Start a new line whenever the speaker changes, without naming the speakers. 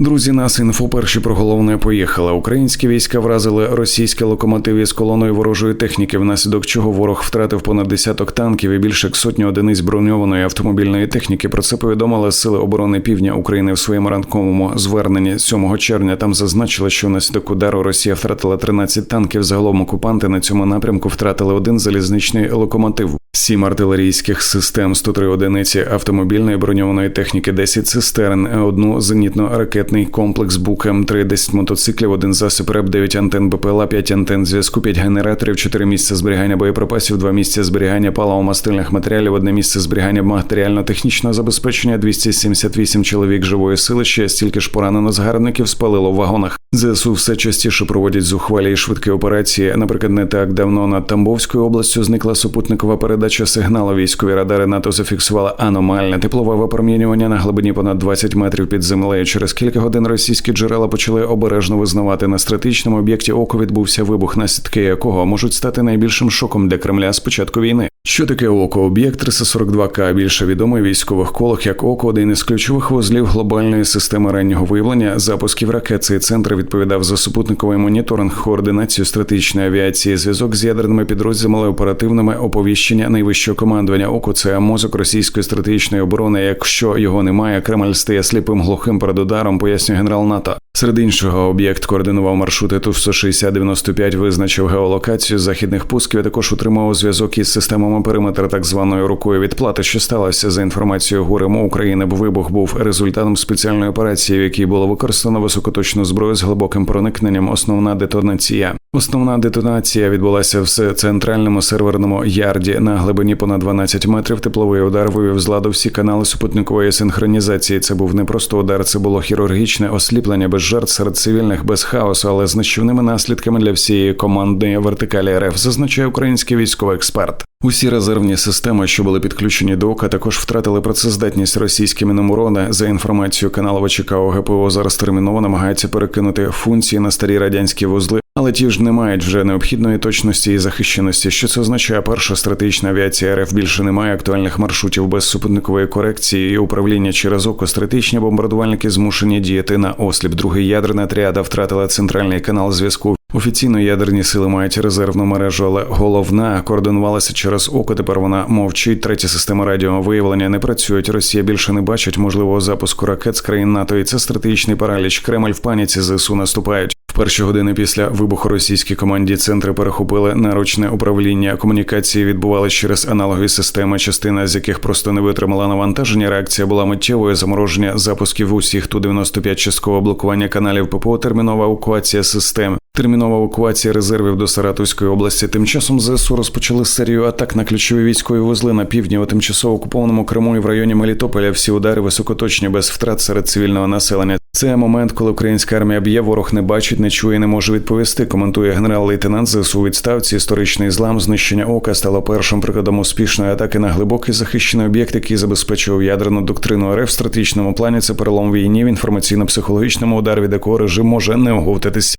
Друзі, нас інфо перші про головне поїхали. Українські війська вразили російські локомотиви з колоною ворожої техніки, внаслідок чого ворог втратив понад десяток танків і більше сотні одиниць броньованої автомобільної техніки. Про це повідомили сили оборони Півдня України в своєму ранковому зверненні 7 червня. Там зазначили, що внаслідок удару Росія втратила 13 танків. Загалом окупанти на цьому напрямку втратили один залізничний локомотив. Сім артилерійських систем, 103 одиниці автомобільної броньованої техніки, 10 цистерн, одну зенітно-ракетний комплекс БУК М3, 10 мотоциклів, один засіб РЕП, 9 антенн БПЛА, 5 антенн зв'язку, 5 генераторів, 4 місця зберігання боєприпасів, 2 місця зберігання паливо-мастильних матеріалів, одне місце зберігання матеріально-технічного забезпечення, 278 чоловік живої сили, ще стільки ж поранено згарбників спалило в вагонах. ЗСУ все частіше проводять зухвалі і швидкі операції. Наприклад, не так давно над Тамбовською областю зникла супутникова передача сигналу. Військові радари НАТО зафіксували аномальне теплове випромінювання на глибині понад 20 метрів під землею. Через кілька годин російські джерела почали обережно визнавати на стратегічному об'єкті око відбувся вибух, наслідки якого можуть стати найбільшим шоком для Кремля з початку війни. Що таке око? Об'єкт 342К більше відомий військових колах як око, один із ключових вузлів глобальної системи раннього виявлення запусків ракет. Цей центр відповідав за супутниковий моніторинг, координацію стратегічної авіації, зв'язок з ядерними підрозділами, оперативними оповіщення найвищого командування. ОКУ це мозок російської стратегічної оборони. Якщо його немає, Кремль стає сліпим глухим перед ударом, пояснює генерал НАТО. Серед іншого, об'єкт координував маршрути ту 160 95 визначив геолокацію західних пусків. а Також утримував зв'язок із системами периметра так званою рукою відплати, що сталося за інформацією ГУРМО України. Бо вибух був результатом спеціальної операції, в якій було використано високоточну зброю з глибоким проникненням. Основна детонація. Основна детонація відбулася в центральному серверному ярді на глибині понад 12 метрів. Тепловий удар вивів з ладу всі канали супутникової синхронізації. Це був не просто удар, це було хірургічне осліплення без жертв серед цивільних, без хаосу, але з нищівними наслідками для всієї командної вертикалі РФ, зазначає український військовий експерт. Усі резервні системи, що були підключені до ока, також втратили працездатність російські міноморони. За інформацією каналу ВЧК ОГПО зараз терміново намагається перекинути функції на старі радянські вузли, але ті ж не мають вже необхідної точності і захищеності. Що це означає? Перша стратегічна авіація РФ більше не має актуальних маршрутів без супутникової корекції і управління через око. Стратегічні бомбардувальники змушені діяти на осліп. Другий ядерна тріада втратила центральний канал зв'язку. Офіційно ядерні сили мають резервну мережу, але головна координувалася через око. Тепер вона мовчить. Третя система радіовиявлення не працюють. Росія більше не бачить можливого запуску ракет з країн НАТО. І це стратегічний параліч. Кремль в паніці ЗСУ наступають. В перші години після вибуху російські команді центри перехопили наручне управління. Комунікації відбувалися через аналогові системи, частина з яких просто не витримала навантаження. Реакція була миттєвою замороження запусків усіх ту 95 часткове блокування каналів ППО, термінова евакуація систем. Термінова евакуація резервів до Саратовської області. Тим часом ЗСУ розпочали серію атак на ключові військові вузли на півдні у тимчасово окупованому Криму і в районі Мелітополя. Всі удари високоточні без втрат серед цивільного населення. Це момент, коли українська армія б'є, ворог не бачить, не чує, не може відповісти. Коментує генерал-лейтенант ЗСУ відставці. Історичний злам знищення ока стало першим прикладом успішної атаки на глибокий захищений об'єкт, який забезпечував ядерну доктрину РФ в стратегічному плані. Це перелом війні в інформаційно-психологічному удар, від якого режим може не оговтатись.